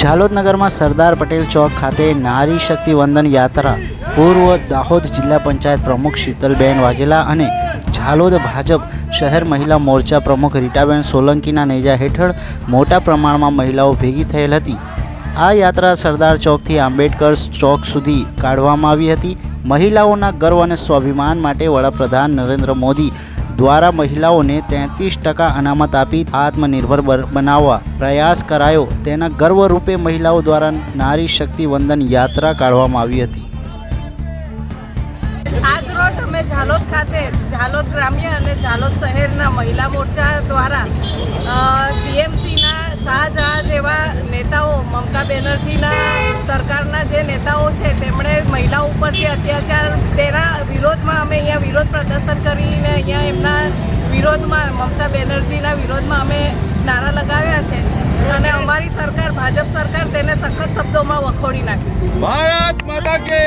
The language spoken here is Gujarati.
ઝાલોદ નગરમાં સરદાર પટેલ ચોક ખાતે નારી શક્તિ વંદન યાત્રા. પૂર્વ દાહોદ જિલ્લા પંચાયત પ્રમુખ શીતલબેન વાઘેલા અને ઝાલોદ ભાજપ શહેર મહિલા મોરચા પ્રમુખ રીટાબેન સોલંકીના નેજા હેઠળ મોટા પ્રમાણમાં મહિલાઓ ભેગી થયેલ હતી. આ યાત્રા સરદાર ચોકથી આંબેડકર ચોક સુધી કાઢવામાં આવી હતી. મહિલાઓના ગર્વ અને સ્વાભિમાન માટે વડાપ્રધાન નરેન્દ્ર મોદી દ્વારા મહિલાઓને તેત્રીસ ટકા અનામત આપી આત્મનિર્ભર બનાવવા પ્રયાસ કરાયો. તેના ગર્વરૂપે મહિલાઓ દ્વારા નારી શક્તિ વંદન યાત્રા કાઢવામાં આવી હતી. આજરોજ અમે ઝાલોદ ખાતે, ઝાલોદ ગ્રામ્ય અને ઝાલોદ શહેરના મહિલા મોરચા દ્વારા ટીએમસીના શાહજહાં જેવા નેતાઓ, મમતા બેનર્જીના સરકારના જે નેતાઓ છે, તેમણે મહિલાઓ જે અત્યાચાર તેના વિરોધમાં અમે અહીંયા વિરોધ પ્રદર્શન કરીને અહીંયા એમના વિરોધમાં મમતા બેનર્જીના વિરોધમાં અમે નારા લગાવ્યા છે. અને અમારી સરકાર, ભાજપ સરકાર તેને સખત શબ્દોમાં વખોડી નાખી છે. ભારત માતા કે